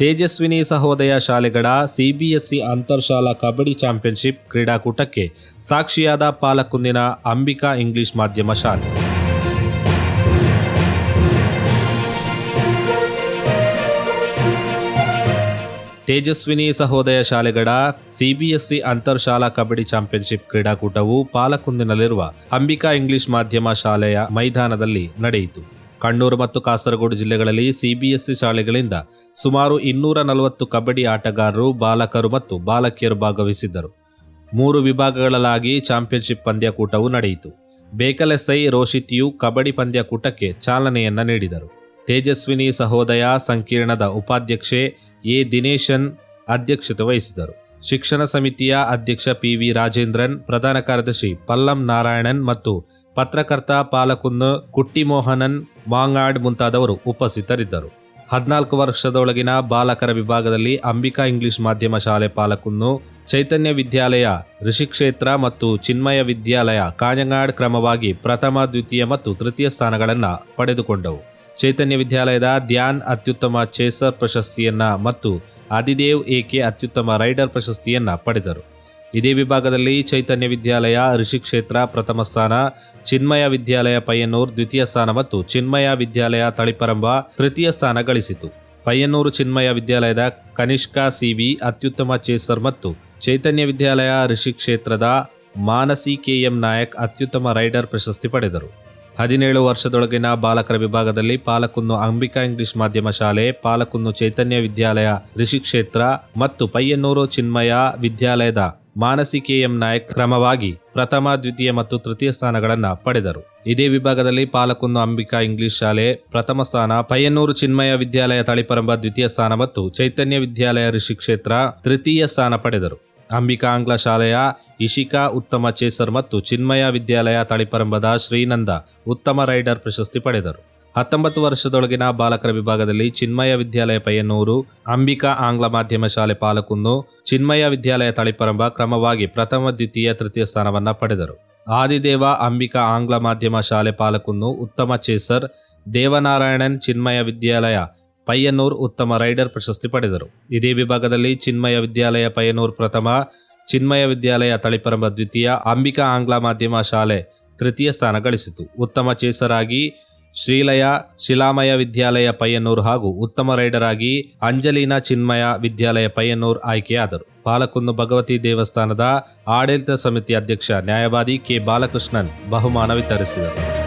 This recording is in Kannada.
ತೇಜಸ್ವಿನಿ ಸಹೋದಯ ಶಾಲೆಗಳ ಸಿಬಿಎಸ್ಇ ಅಂತರ್ಶಾಲಾ ಕಬಡ್ಡಿ ಚಾಂಪಿಯನ್ಶಿಪ್ ಕ್ರೀಡಾಕೂಟಕ್ಕೆ ಸಾಕ್ಷಿಯಾದ ಪಾಲಕುಂದಿನ ಅಂಬಿಕಾ ಇಂಗ್ಲಿಷ್ ಮಾಧ್ಯಮ ಶಾಲೆ. ತೇಜಸ್ವಿನಿ ಸಹೋದಯ ಶಾಲೆಗಳ ಸಿಬಿಎಸ್ಇ ಅಂತರ್ಶಾಲಾ ಕಬಡ್ಡಿ ಚಾಂಪಿಯನ್ಶಿಪ್ ಕ್ರೀಡಾಕೂಟವು ಪಾಲಕುಂದಿನಲ್ಲಿರುವ ಅಂಬಿಕಾ ಇಂಗ್ಲಿಷ್ ಮಾಧ್ಯಮ ಶಾಲೆಯ ಮೈದಾನದಲ್ಲಿ ನಡೆಯಿತು. ಕಣ್ಣೂರು ಮತ್ತು ಕಾಸರಗೋಡು ಜಿಲ್ಲೆಗಳಲ್ಲಿ ಸಿಬಿಎಸ್ಇ ಶಾಲೆಗಳಿಂದ ಸುಮಾರು ಇನ್ನೂರ ನಲವತ್ತು ಕಬಡ್ಡಿ ಆಟಗಾರರು, ಬಾಲಕರು ಮತ್ತು ಬಾಲಕಿಯರು ಭಾಗವಹಿಸಿದ್ದರು. ಮೂರು ವಿಭಾಗಗಳಲ್ಲಾಗಿ ಚಾಂಪಿಯನ್ಶಿಪ್ ಪಂದ್ಯಕೂಟವು ನಡೆಯಿತು. ಬೇಕಲೆಸೈ ರೋಷಿತಿಯು ಕಬಡ್ಡಿ ಪಂದ್ಯಕೂಟಕ್ಕೆ ಚಾಲನೆಯನ್ನ ನೀಡಿದರು. ತೇಜಸ್ವಿನಿ ಸಹೋದಯ ಸಂಕೀರ್ಣದ ಉಪಾಧ್ಯಕ್ಷೆ ಎ. ದಿನೇಶನ್ ಅಧ್ಯಕ್ಷತೆ ವಹಿಸಿದರು ಶಿಕ್ಷಣ ಸಮಿತಿಯ ಅಧ್ಯಕ್ಷ ಪಿ. ವಿ. ರಾಜೇಂದ್ರನ್, ಪ್ರಧಾನ ಕಾರ್ಯದರ್ಶಿ ಪಲ್ಲಂ ನಾರಾಯಣನ್ ಮತ್ತು ಪತ್ರಕರ್ತ ಪಾಲಕುನ್ನು ಕುಟ್ಟಿಮೋಹನನ್ ವಾಂಗಾಡ್ ಮುಂತಾದವರು ಉಪಸ್ಥಿತರಿದ್ದರು. ಹದಿನಾಲ್ಕು ವರ್ಷದೊಳಗಿನ ಬಾಲಕರ ವಿಭಾಗದಲ್ಲಿ ಅಂಬಿಕಾ ಇಂಗ್ಲಿಷ್ ಮಾಧ್ಯಮ ಶಾಲೆ ಪಾಲಕನ್ನು ಚೈತನ್ಯ ವಿದ್ಯಾಲಯ ಋಷಿ ಕ್ಷೇತ್ರ ಮತ್ತು ಚಿನ್ಮಯ ವಿದ್ಯಾಲಯ ಕಾಂಜಂಗಾಡ್ ಕ್ರಮವಾಗಿ ಪ್ರಥಮ, ದ್ವಿತೀಯ ಮತ್ತು ತೃತೀಯ ಸ್ಥಾನಗಳನ್ನು ಪಡೆದುಕೊಂಡವು. ಚೈತನ್ಯ ವಿದ್ಯಾಲಯದ ಧ್ಯಾನ್ ಅತ್ಯುತ್ತಮ ಚೇಸರ್ ಪ್ರಶಸ್ತಿಯನ್ನು ಮತ್ತು ಅದಿದೇವ್ ಏಕೆ ಅತ್ಯುತ್ತಮ ರೈಡರ್ ಪ್ರಶಸ್ತಿಯನ್ನು ಪಡೆದರು. ಇದೇ ವಿಭಾಗದಲ್ಲಿ ಚೈತನ್ಯ ವಿದ್ಯಾಲಯ ಋಷಿಕ್ಷೇತ್ರ ಪ್ರಥಮ ಸ್ಥಾನ, ಚಿನ್ಮಯ ವಿದ್ಯಾಲಯ ಪಯ್ಯನ್ನೂರ್ ದ್ವಿತೀಯ ಸ್ಥಾನ ಮತ್ತು ಚಿನ್ಮಯ ವಿದ್ಯಾಲಯ ತಳಿಪರಂಬ ತೃತೀಯ ಸ್ಥಾನ ಗಳಿಸಿತು. ಪಯ್ಯನ್ನೂರು ಚಿನ್ಮಯ ವಿದ್ಯಾಲಯದ ಕನಿಷ್ಕಾ ಸಿವಿ ಅತ್ಯುತ್ತಮ ಚೇಸರ್ ಮತ್ತು ಚೈತನ್ಯ ವಿದ್ಯಾಲಯ ಋಷಿಕ್ಷೇತ್ರದ ಮಾನಸಿ ಕೆಎಂ ನಾಯಕ್ ಅತ್ಯುತ್ತಮ ರೈಡರ್ ಪ್ರಶಸ್ತಿ ಪಡೆದರು. ಹದಿನೇಳು ವರ್ಷದೊಳಗಿನ ಬಾಲಕರ ವಿಭಾಗದಲ್ಲಿ ಪಾಲಕುನ್ನು ಅಂಬಿಕಾ ಇಂಗ್ಲಿಷ್ ಮಾಧ್ಯಮ ಶಾಲೆ, ಪಾಲಕುನ್ನು ಚೈತನ್ಯ ವಿದ್ಯಾಲಯ ಋಷಿಕ್ಷೇತ್ರ ಮತ್ತು ಪಯ್ಯನ್ನೂರು ಚಿನ್ಮಯ ವಿದ್ಯಾಲಯದ ಮಾನಸಿ ಕೆಎಂ ನಾಯಕ್ ಕ್ರಮವಾಗಿ ಪ್ರಥಮ, ದ್ವಿತೀಯ ಮತ್ತು ತೃತೀಯ ಸ್ಥಾನಗಳನ್ನು ಪಡೆದರು. ಇದೇ ವಿಭಾಗದಲ್ಲಿ ಪಾಲಕುನ್ನ ಅಂಬಿಕಾ ಇಂಗ್ಲಿಷ್ ಶಾಲೆ ಪ್ರಥಮ ಸ್ಥಾನ ಪಯ್ಯನ್ನೂರು ಚಿನ್ಮಯ ವಿದ್ಯಾಲಯ ತಳಿಪರಂಬ ದ್ವಿತೀಯ ಸ್ಥಾನ ಮತ್ತು ಚೈತನ್ಯ ವಿದ್ಯಾಲಯ ಋಷಿ ಕ್ಷೇತ್ರ ತೃತೀಯ ಸ್ಥಾನ ಪಡೆದರು. ಅಂಬಿಕಾ ಆಂಗ್ಲ ಶಾಲೆಯ ಇಶಿಕಾ ಉತ್ತಮ ಚೇಸರ್ ಮತ್ತು ಚಿನ್ಮಯ ವಿದ್ಯಾಲಯ ತಳಿಪರಂಬದ ಶ್ರೀನಂದ ಉತ್ತಮ ರೈಡರ್ ಪ್ರಶಸ್ತಿ ಪಡೆದರು. ಹತ್ತೊಂಬತ್ತು ವರ್ಷದೊಳಗಿನ ಬಾಲಕರ ವಿಭಾಗದಲ್ಲಿ ಚಿನ್ಮಯ ವಿದ್ಯಾಲಯ ಪೈಯನೂರು ಅಂಬಿಕಾ ಆಂಗ್ಲ ಮಾಧ್ಯಮ ಶಾಲೆ ಪಾಲಕುನ್ನು, ಚಿನ್ಮಯ ವಿದ್ಯಾಲಯ ತಳಿಪರಂಬ ಕ್ರಮವಾಗಿ ಪ್ರಥಮ, ದ್ವಿತೀಯ, ತೃತೀಯ ಸ್ಥಾನವನ್ನು ಪಡೆದರು. ಆದಿದೇವ ಅಂಬಿಕಾ ಆಂಗ್ಲ ಮಾಧ್ಯಮ ಶಾಲೆ ಪಾಲಕುನ್ನು ಉತ್ತಮ ಚೇಸರ್, ದೇವನಾರಾಯಣನ್ ಚಿನ್ಮಯ ವಿದ್ಯಾಲಯ ಪಯ್ಯನೂರು ಉತ್ತಮ ರೈಡರ್ ಪ್ರಶಸ್ತಿ ಪಡೆದರು. ಇದೇ ವಿಭಾಗದಲ್ಲಿ ಚಿನ್ಮಯ ವಿದ್ಯಾಲಯ ಪೈಯನೂರು ಪ್ರಥಮ, ಚಿನ್ಮಯ ವಿದ್ಯಾಲಯ ತಳಿಪರಂಬ ದ್ವಿತೀಯ, ಅಂಬಿಕಾ ಆಂಗ್ಲ ಮಾಧ್ಯಮ ಶಾಲೆ ತೃತೀಯ ಸ್ಥಾನ ಗಳಿಸಿತು. ಉತ್ತಮ ಚೇಸರ್ ಆಗಿ ಶ್ರೀಲಯ ಶಿಲಾಮಯ ವಿದ್ಯಾಲಯ ಪಯ್ಯನ್ನೂರು ಹಾಗೂ ಉತ್ತಮ ರೈಡರ್ ಆಗಿ ಅಂಜಲಿನಾ ಚಿನ್ಮಯ ವಿದ್ಯಾಲಯ ಪಯ್ಯನ್ನೂರು ಆಯ್ಕೆಯಾದರು. ಪಾಲಕುನ್ನು ಭಗವತಿ ದೇವಸ್ಥಾನದ ಆಡಳಿತ ಸಮಿತಿ ಅಧ್ಯಕ್ಷ ನ್ಯಾಯವಾದಿ ಕೆ. ಬಾಲಕೃಷ್ಣನ್ ಬಹುಮಾನ ವಿತರಿಸಿದರು.